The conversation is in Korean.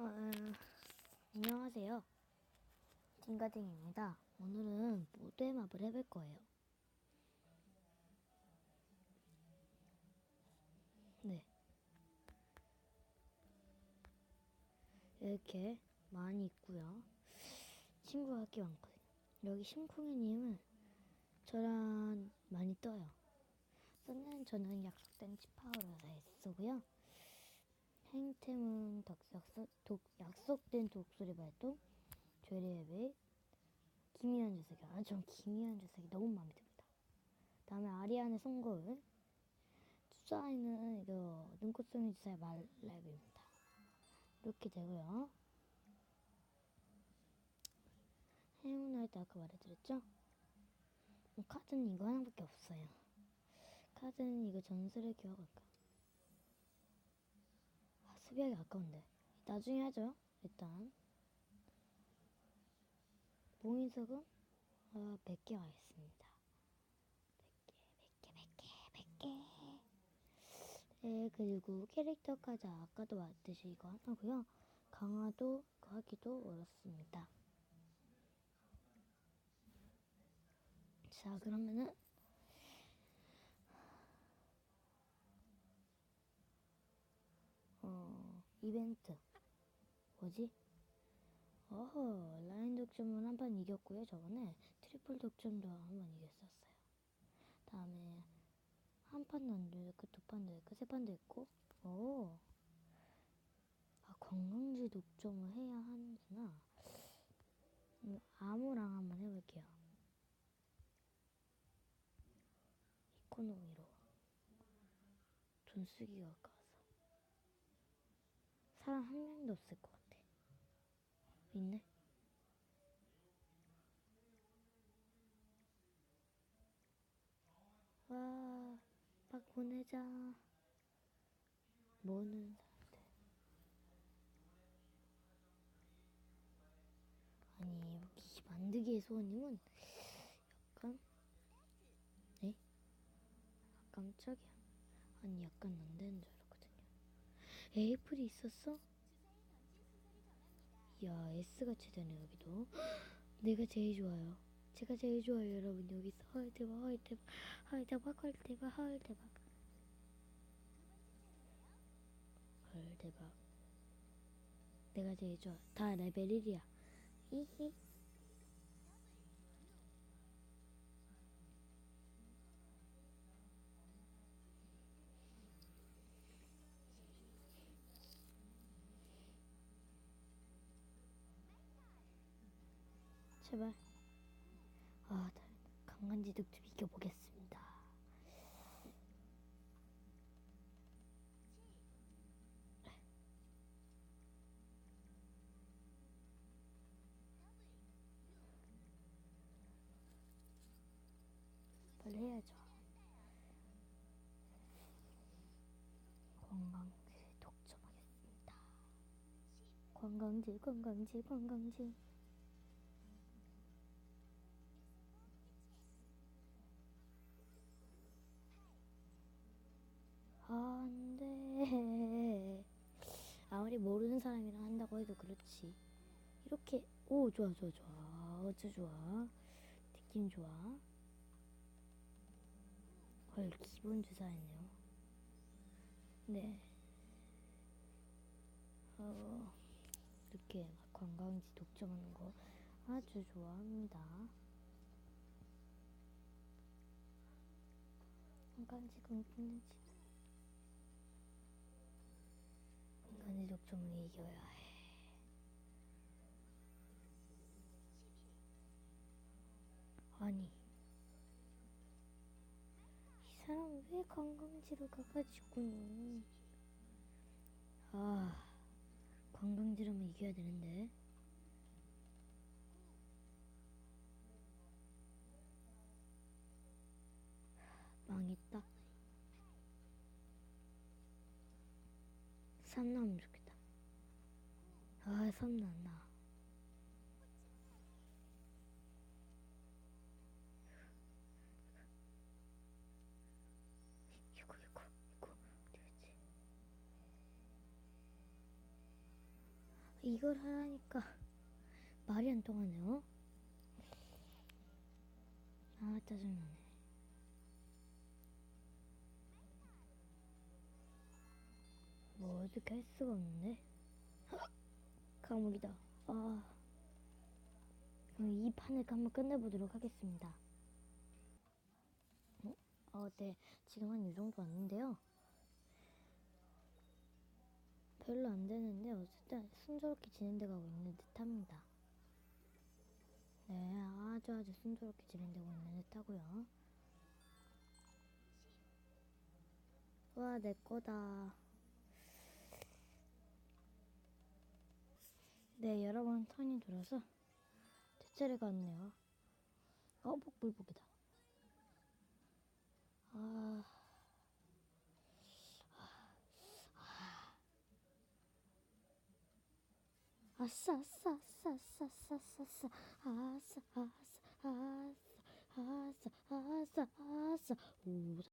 어, 음, 안녕하세요. 딩가딩입니다. 오늘은 모두의 맵을 해볼 거예요. 네. 이렇게 많이 있고요. 친구가 꽤 많거든요. 여기 심쿵이님은 저랑 많이 떠요. 쓰는 저는 약속된 치파오를 쓰고요. 행템은 독, 약속된 독수리 발동, 죄리의 김희연 주석이. 아, 전 김희연 주석이 너무 마음에 듭니다. 다음에 아리안의 송거울, 투사이는 이거 눈꽃송이 주사의 말랩입니다. 이렇게 되고요. 행운할 때 아까 말해드렸죠? 뭐 카드는 이거 하나밖에 없어요. 카드는 이거 전설의 기억 할까? 아, 수비하기 아까운데. 나중에 하죠. 일단. 봉인석은 아, 100개 가겠습니다. 100개, 100개, 100개, 100개. 네, 그리고 캐릭터 카드 아까도 왔듯이 이거 하나고요. 강화도 하기도 어렵습니다. 자, 그러면은 어, 이벤트. 뭐지? 어허, 라인 독점은 한 판 이겼고요, 저번에. 트리플 독점도 한 번 이겼었어요. 다음에, 한 판도 안 됐고, 두 판도 됐고, 세 판도 됐고, 오. 아, 관광지 독점을 해야 하는구나. 음, 암호랑 한번 해볼게요. 이코노미로. 돈 쓰기가 아까워서. 사람 한 명도 없을 것 같아. 있네. 와, 막 보내자. 모는 사람들. 아니, 여기 만들기의 소원님은 약간, 네? 아, 깜짝이야. 아니, 약간 안 되는 줄. 에이플이 있었어? 이야 S같이 되네 여기도. 내가 제일 좋아요. 제가 제일 좋아요 여러분. 여기서 헐 대박 헐 대박. 헐 대박 헐 대박 헐 대박. 헐 대박. 내가 제일 좋아. 다 레벨 1이야. 히히 제발. 아, 다- 강간지독 좀 이겨보겠습니다. 빨리 해야죠. 관광지 독점하겠습니다. 관광지, 관광지, 관광지. 한다고 해도 그렇지. 이렇게, 오, 좋아, 좋아, 좋아. 아주 좋아. 느낌 좋아. 헐, 기본 주사했네요. 네. 어, 이렇게 막 관광지 독점하는 거 아주 좋아합니다. 관광지 관광지 인간의 독점을 이겨야 해. 왜 관광지로 가가지고. 아, 관광지라면 이겨야 되는데. 망했다. 3 나오면 좋겠다. 아, 3 나왔나. 이걸 하라니까 말이 안 통하네요. 아 짜증나네. 뭐 어떻게 할 수가 없는데? 감옥이다. 아. 그럼 이 판을 한번 끝내보도록 하겠습니다. 어, 어, 네. 지금 한 이 정도 왔는데요. 별로 안 되는데 어쨌든 순조롭게 진행돼가고 있는 듯합니다. 네, 아주 아주 순조롭게 진행되고 있는 듯하고요. 와, 내 거다. 네, 여러분 턴이 돌아서 제 차례가 왔네요. 어, 복불복이다. 아, 아싸, 아싸, 아싸, 아싸, 아싸, 아싸, 아